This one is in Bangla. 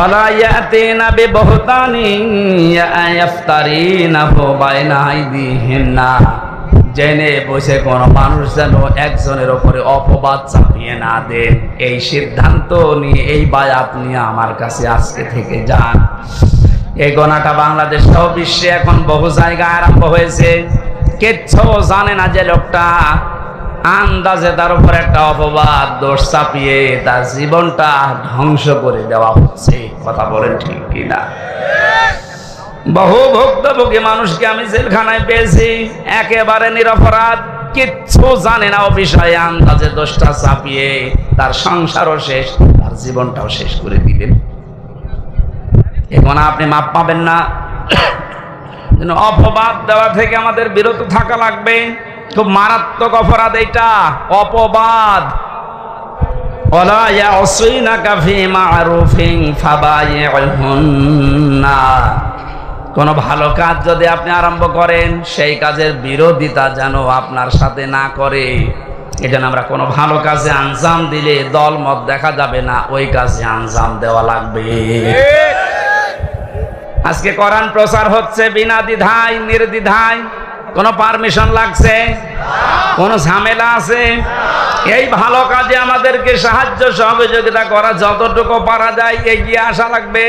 ولا يأتين ببهتان يفترينه بين أيديهن জেনে বসে কোন মানুষ যেন একজনের ওপরে অপবাদ চাপিয়ে না দেন এই সিদ্ধান্ত নিয়ে এই বায়াত নিয়ে আমার কাছে আজকে থেকে যান এই গণাটা বাংলাদেশ সহ বিশ্বে এখন বহু জায়গায় আরম্ভ হয়েছে কিচ্ছু জানে না যে লোকটা আন্দাজে তার উপর একটা অপবাদ, দোষ চাপিয়ে তার জীবনটা ধ্বংস করে দেওয়া হচ্ছে। কথা বলেন ঠিক কিনা? বহু ভুক্তভোগী মানুষকে আমি জেলখানায় পেয়েছি। একেবারে নিরপরাধ, কিচ্ছু জানে না ও বিষয়ে আন্দাজে দোষটা চাপিয়ে তার সংসারও শেষ, তার জীবনটাও শেষ করে দিলেন। এখন আপনি মাপ পাবেন না। অপবাদ দেওয়া থেকে আমাদের বিরত থাকা লাগবে। খুব মারাত্মক অপরাধ এটা অপবাদ ولا يعصينك في معروف فبايعهن কোন ভালো কাজ যদি আপনি আরম্ভ করেন সেই কাজের বিরোধিতা যেন আপনার সাথে না করে এজন্য আমরা কোনো ভালো কাজে আঞ্জাম দিলে দল মত দেখা যাবে না ওই কাজে আঞ্জাম দেওয়া লাগবে আজকে কোরআন প্রচার হচ্ছে বিনা দ্বিধায় নির্দ্বিধায় কোনো পারমিশন লাগছে কোনো ঝামেলা আছে? এই ভালো কাজে আমাদেরকে সাহায্য সহযোগিতা করা যতটুকু পারা যায় এগিয়ে আসা লাগবে।